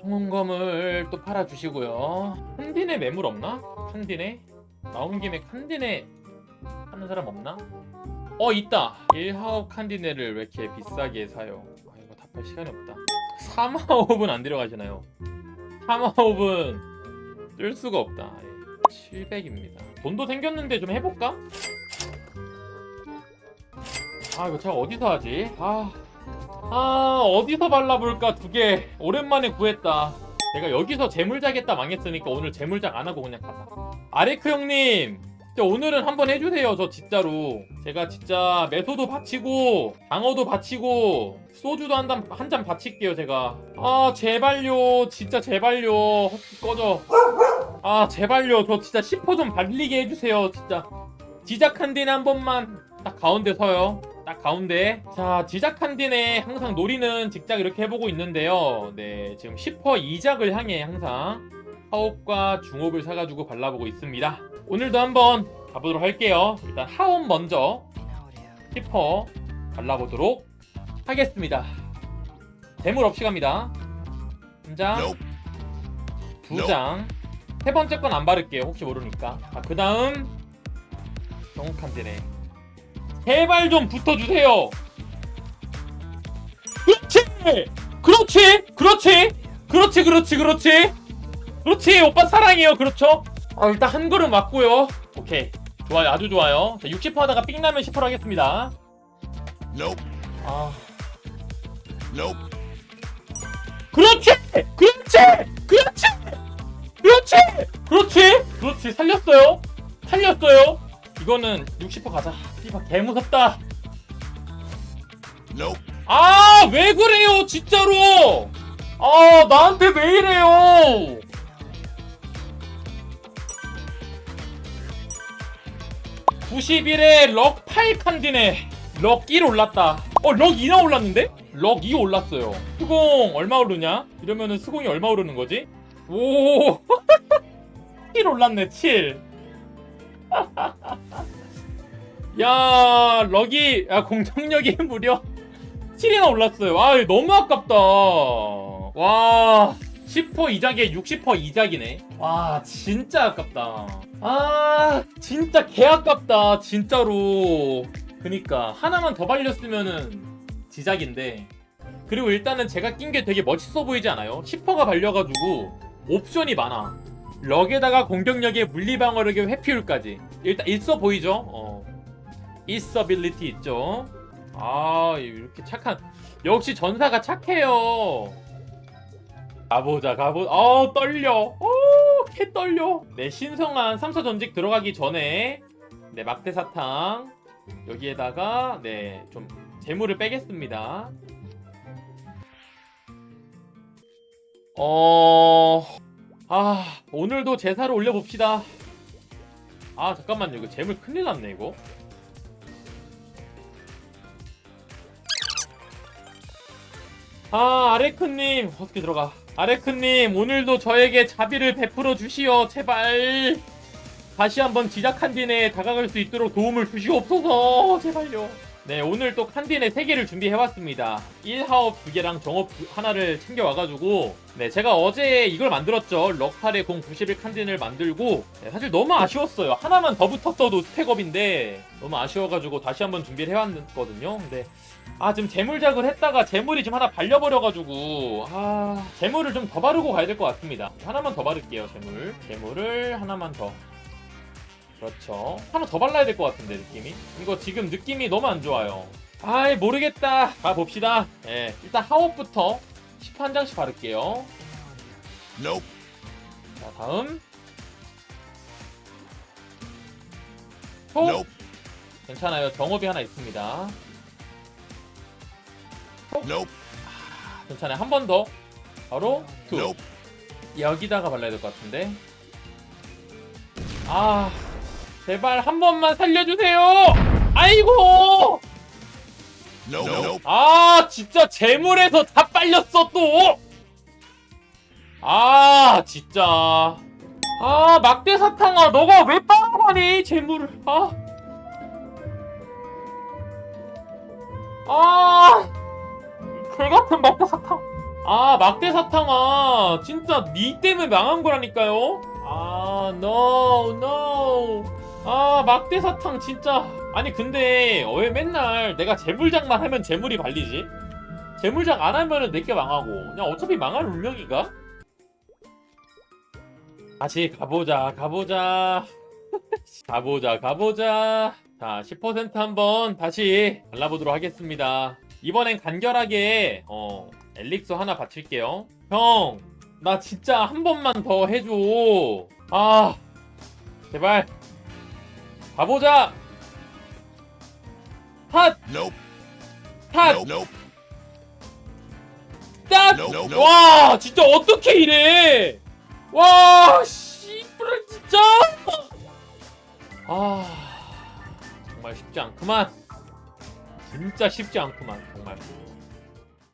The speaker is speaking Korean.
청원검을 또 팔아주시고요. 칸딘에 매물 없나? 칸딘에? 나온 김에 칸딘에 하는 사람 없나? 어 있다. 1하업 칸디네를 왜 이렇게 비싸게 사요? 아 이거 답할 시간이 없다. 3하업은 안 들어가시나요? 3하업은 뜰 수가 없다. 700입니다. 돈도 생겼는데 좀 해볼까? 아 이거 제가 어디서 하지? 아, 아 어디서 발라볼까 두 개 오랜만에 구했다. 내가 여기서 재물작했다 망했으니까 오늘 재물작 안 하고 그냥 가자. 아레크 형님, 진짜 오늘은 한번 해주세요. 저 진짜로 제가 진짜 매소도 바치고 방어도 바치고 소주도 한잔 한 잔 바칠게요 제가. 아 제발요, 진짜 제발요. 헛 꺼져. 아 제발요, 저 진짜 10호 좀 발리게 해주세요 진짜. 지작한 데는 한 번만 딱 가운데 서요. 딱 가운데. 자, 지작한 딘에 항상 노리는 직작 이렇게 해보고 있는데요. 네, 지금 10퍼 이작을 향해 항상 하옵과 중옵을 사가지고 발라보고 있습니다. 오늘도 한번 가보도록 할게요. 일단 하옵 먼저 10퍼 발라보도록 하겠습니다. 대물 없이 갑니다. 한 장, Nope. 두 장. 세 번째 건 안 바를게요. 혹시 모르니까. 아, 그 다음 정확한 데네. 제발 좀 붙어주세요. 그렇지, 그렇지, 그렇지, 그렇지, 그렇지, 그렇지, 그렇지. 오빠 사랑해요. 그렇죠? 아, 일단 한 걸음 맞고요. 오케이, 좋아요, 아주 좋아요. 자, 60% 하다가 삥 나면 10% 하겠습니다. Nope. 아, Nope. 그렇지, 그렇지, 그렇지, 그렇지, 개 무섭다. 아, 왜 그래요, 진짜로? 아, 나한테 왜 이래요? (91에) 럭 8칸디네 럭 1 올랐다 어럭 2나 올랐는데? 럭 2 올랐어요 수공 얼마 오르냐? 이러면은 수공이 얼마 오르는 거지? 오 7 올랐네 7 야, 럭이, 야, 공정력이 무려 7이나 올랐어요. 아, 너무 아깝다. 와, 10% 이작에 60% 이작이네. 와, 진짜 아깝다. 아, 진짜 개 아깝다. 진짜로. 그니까, 하나만 더 발렸으면은 지작인데. 그리고 일단은 제가 낀 게 되게 멋있어 보이지 않아요? 10%가 발려가지고 옵션이 많아. 럭에다가 공격력에 물리방어력에 회피율까지. 일단 있어 보이죠? 어. 있어빌리티 있죠. 아 이렇게 착한 역시 전사가 착해요. 가보자 가보. 아 떨려. 어개 떨려. 네 신성한 3사 전직 들어가기 전에 네 막대 사탕 여기에다가 네 좀 재물을 빼겠습니다. 어. 아 오늘도 제사를 올려봅시다. 아 잠깐만요 이거 재물 큰일 났네 이거. 아 아레크님 어떻게 들어가? 아레크님 오늘도 저에게 자비를 베풀어 주시오 제발. 다시 한번 지작 칸딘에 다가갈 수 있도록 도움을 주시옵소서. 제발요 네 오늘 또 칸딘에 3개를 준비해왔습니다. 1하업 2개랑 정업 두- 하나를 챙겨와가지고 네 제가 어제 이걸 만들었죠. 럭팔의 공 91 칸딘을 만들고 네, 사실 너무 아쉬웠어요. 하나만 더 붙었어도 스펙업인데 너무 아쉬워가지고 다시 한번 준비를 해왔거든요. 근데 아 지금 재물작을 했다가 재물이 지금 하나 발려버려가지고 아 재물을 좀 더 바르고 가야 될 것 같습니다. 하나만 더 바를게요 재물. 재물을 하나만 더 그렇죠. 하나 더 발라야 될 것 같은데 느낌이? 이거 지금 느낌이 너무 안 좋아요. 아이 모르겠다. 가 봅시다. 예 일단 하옵부터 10한 장씩 바를게요. Nope. 자 다음. 톡 Nope. 괜찮아요. 정업이 하나 있습니다. Nope. 괜찮아요. 한 번 더. 바로 투 Nope. 여기다가 발라야 될 것 같은데. 아, 제발 한 번만 살려주세요! 아이고! 아, 진짜 재물에서 다 빨렸어, 또! 아, 진짜. 아, 막대 사탕아, 너가 왜 빨아가니, 재물을. 아. 아. 개 같은 막대 사탕. 아 막대 사탕아 진짜 니 때문에 망한 거라니까요 아 no no 아 막대 사탕 진짜. 아니 근데 왜 맨날 내가 재물장만 하면 재물이 발리지? 재물장 안 하면은 내게 망하고. 그냥 어차피 망할 운명이가? 다시 가보자 가보자. 가보자 가보자. 자 10% 한번 다시 발라보도록 하겠습니다. 이번엔 간결하게 어 엘릭서 하나 바칠게요. 형 나 진짜 한 번만 더 해줘. 아 제발 가보자. 핫! 핫! 딱! 와 진짜 어떻게 이래? 와 씨부랄 진짜? 아 정말 쉽지 않구만. 진짜 쉽지 않구만